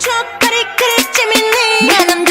çok garip garip cimini Benim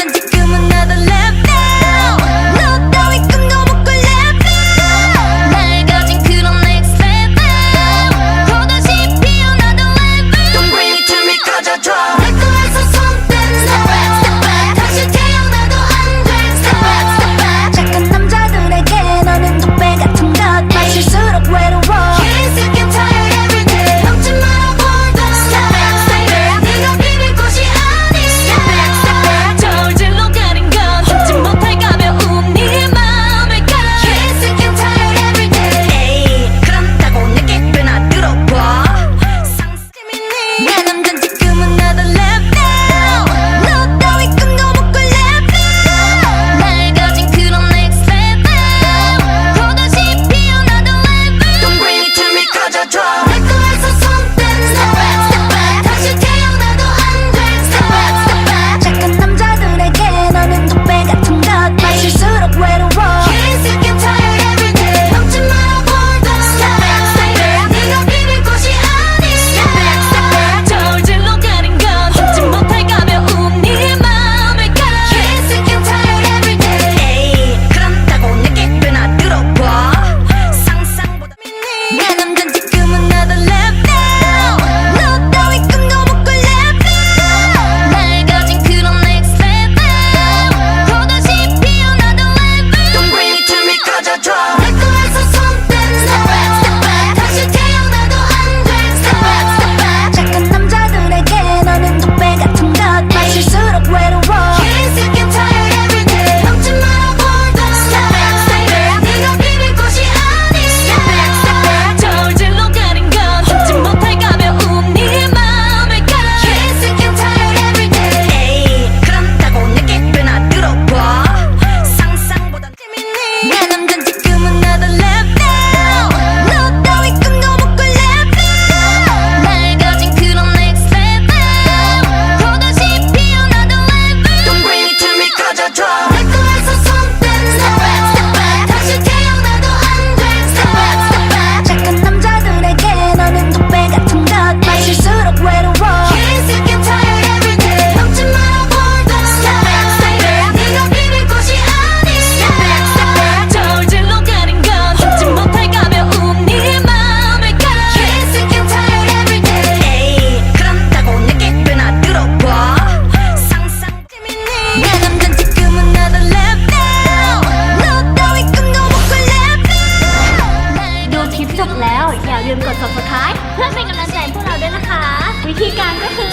ดูคลิปจบแล้ว อย่าลืมกด subscribe เพื่อเป็นกำลังใจพวกเราด้วยนะคะ วิธีการก็คือ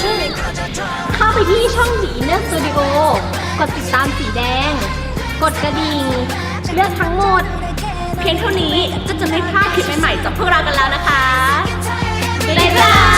เข้าไปที่ช่องสีเนอร์สตูดิโอกดติดตามสีแดง กดกระดิ่งเลือกทั้งหมด เพียงเท่านี้ก็จะไม่พลาดคลิปใหม่ๆจากพวกเรากันแล้วนะคะ บ๊ายบาย